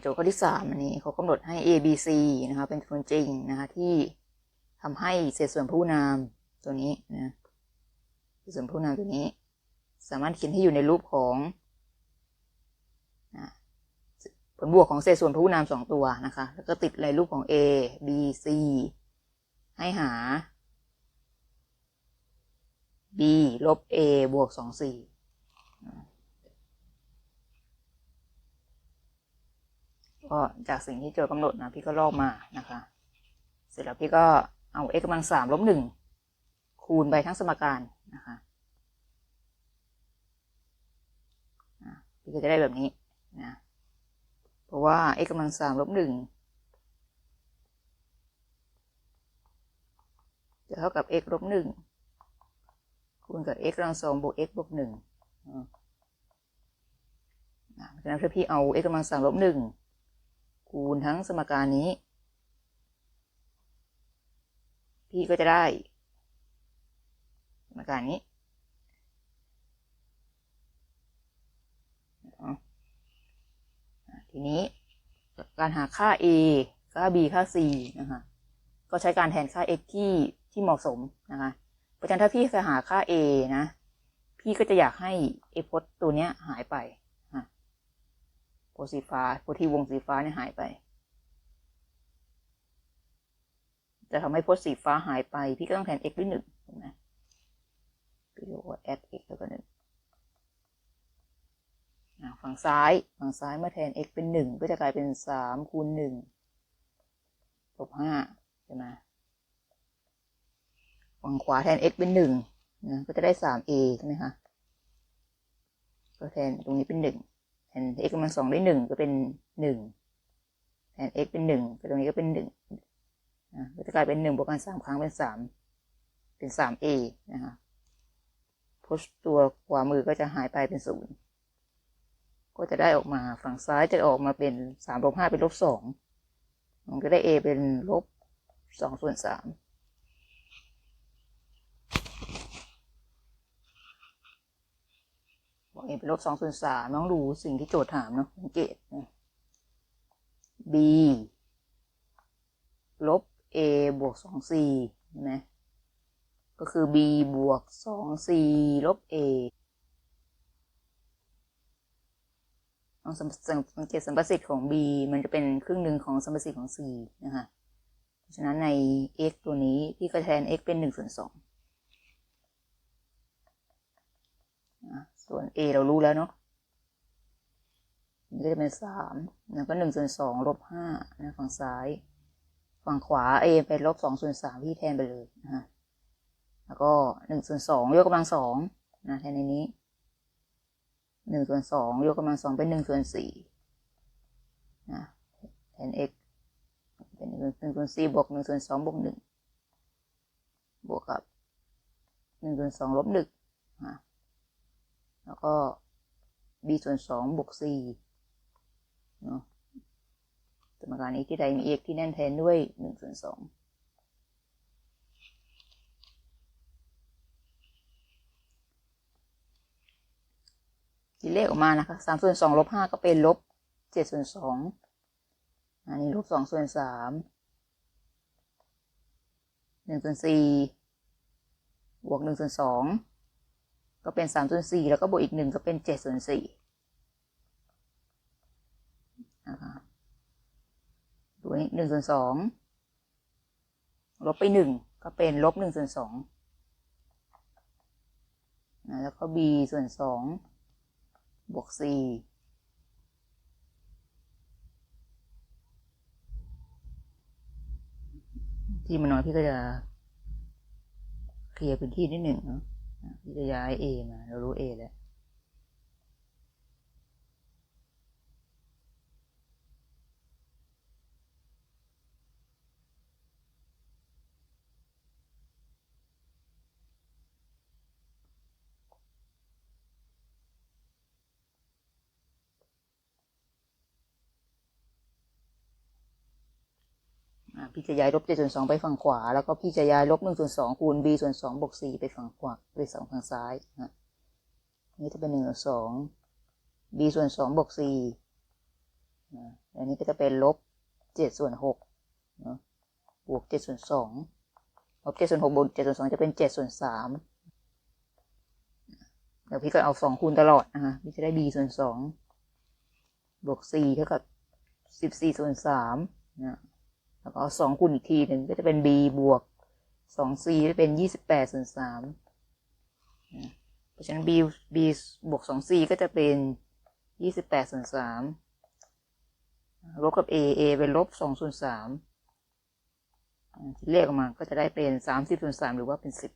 โจทย์ข้อที่สามอันนี้เขากำหนดให้ a b c นะคะเป็นจำนวนจริงนะคะที่ทำให้เศษส่วนผู้นามตัวนี้นะเศษส่วนผู้นามตัวนี้ สามารถเขียนให้อยู่ในรูปของนะผลบวกของเศษส่วนผู้นามสองตัวนะคะ แล้วก็ติดในรูปของ a b c ให้หา b ลบ a บวกสองสี่ ก็จากสิ่งที่โจทย์กำหนดนะพี่ก็ลอกมานะคะ เสร็จแล้วพี่ก็เอา x กำลังสามลบหนึ่งคูณไปทั้งสมการนะคะพี่ก็จะได้แบบนี้นะเพราะว่า x กำลังสามลบหนึ่งจะเท่ากับ x ลบหนึ่งคูณกับ x กำลังสองบวก x บวกหนึ่งอะเพราะฉะนั้นถ้าพี่เอา x กำลังสามลบหนึ่ง คูณทั้งสมการนี้ พี่ก็จะได้ สมการนี้ ทีนี้การหาค่า a ค่า b ค่า c นะคะก็ใช้การแทนค่า x ที่ที่เหมาะสมนะคะเพราะฉะนั้นถ้าพี่จะหาค่า a นะ พี่ก็จะอยากให้ a พจน์ตัวเนี้ยหายไป โพสีฟ้าโพที่วงสีฟ้าเนี่ยหายไป จะทำให้พจน์สีฟ้าหายไป พี่ก็ต้องแทน x ด้วยหนึ่งเห็นไหมพี่เรียกว่า add x แล้วก็หนึ่งฝั่งซ้ายฝั่งซ้ายเมื่อแทน x เป็นหนึ่งก็จะกลายเป็นสามคูณหนึ่งลบห้าใช่ไหมฝั่งขวาแทน x เป็นหนึ่งนะก็จะได้สาม a ใช่ไหมคะก็แทนตรงนี้เป็นหนึ่ง แทน x กำลังสองได้หนึ่งก็เป็นหนึ่งแทน x เป็นหนึ่งก็ตรงนี้ก็เป็นหนึ่งนะก็จะกลายเป็นหนึ่งบวกกันสามครั้งเป็นสามเป็นสาม a นะคะโพจน์ตัวขวามือก็จะหายไปเป็นศูนย์ก็จะได้ออกมาฝั่งซ้ายจะออกมาเป็นสามลบห้าเป็นลบสองมันก็ได้ a เป็นลบสองส่วนสามบอก a เป็นลบสองส่วนสามน้องดูสิ่งที่โจทย์ถามเนาะสังเกตนะ b ลบ a บวกสอง c ใช่ไหมก็คือ b บวกสอง c ลบ a ต้องสังเกตสัมประสิทธิ์ของ b มันจะเป็นครึ่งหนึ่งของสัมประสิทธิ์ของ c นะคะเพราะฉะนั้นใน x ตัวนี้พี่ก็แทน x เป็นหนึ่งส่วนสอง ส่วน a เรารู้แล้วเนาะมันก็จะเป็นสามแล้วก็หนึ่งส่วนสองลบห้านะฝั่งซ้าย ฝั่งขวา a เป็นลบสองส่วนสามพี่แทนไปเลยนะฮะแล้วก็หนึ่งส่วนสองยกกำลังสองนะแทนในนี้หนึ่งส่วนสองยกกำลังสองเป็นหนึ่งส่วนสี่นะแทน x เป็นหนึ่งส่วนสี่บวกหนึ่งส่วนสองบวกหนึ่งบวกกับหนึ่งส่วนสองลบหนึ่งนะ แล้วก็ b ส่วนสองบวก c เนาะสมการนี้ที่ใดมี x ที่แน่นแทนด้วยหนึ่งส่วนสองคิดเลขออกมานะคะสามส่วนสองลบห้าก็เป็นลบเจ็ดส่วนสองอันนี้ลบสองส่วนสามหนึ่งส่วนสี่บวกหนึ่งส่วนสอง ก็เป็นสามส่วนสี่แล้วก็บวกอีกหนึ่งก็เป็นเจ็ดส่วนสี่นะคะดูนี้หนึ่งส่วนสองลบไปหนึ่งก็เป็นลบหนึ่งส่วนสองนะแล้วก็ b ส่วนสองบวก c ที่มันน้อยพี่ก็จะเคลียร์พื้นที่นิดหนึ่งเนาะ วิทยาเอมาเรารู้เอแล้ว พี่จะย้ายลบเจ็ดส่วนสองไปฝั่งขวา แล้วก็พี่จะย้ายลบหนึ่งส่วนสองคูณ b ส่วนสองบวก c ไปฝั่งขวาไปสองฝั่งซ้ายนะนี่จะเป็นหนึ่งส่วนสอง b ส่วนสองบวก c นะอันนี้ก็จะเป็นลบเจ็ดส่วนหกนะบวกเจ็ดส่วนสองลบเจ็ดส่วนหกบวกเจ็ดส่วนสองจะเป็นเจ็ดส่วนสามเดี๋ยวพี่ก็เอาสองคูณตลอดนะคะพี่จะได้ b ส่วนสองบวกสี่เท่ากับสิบสี่ส่วนสามนะ แล้วก็สองคูณอีกทีหนึ่งก็จะเป็น b บวกสอง c จะเป็นยี่สิบแปดส่วนสามเพราะฉะนั้น b b บวกสอง c ก็จะเป็นยี่สิบแปดส่วนสามลบกับ a a เป็นลบสองส่วนสามที่เลขออกมาก็จะได้เป็นสามสิบส่วนสามหรือว่าเป็นสิบ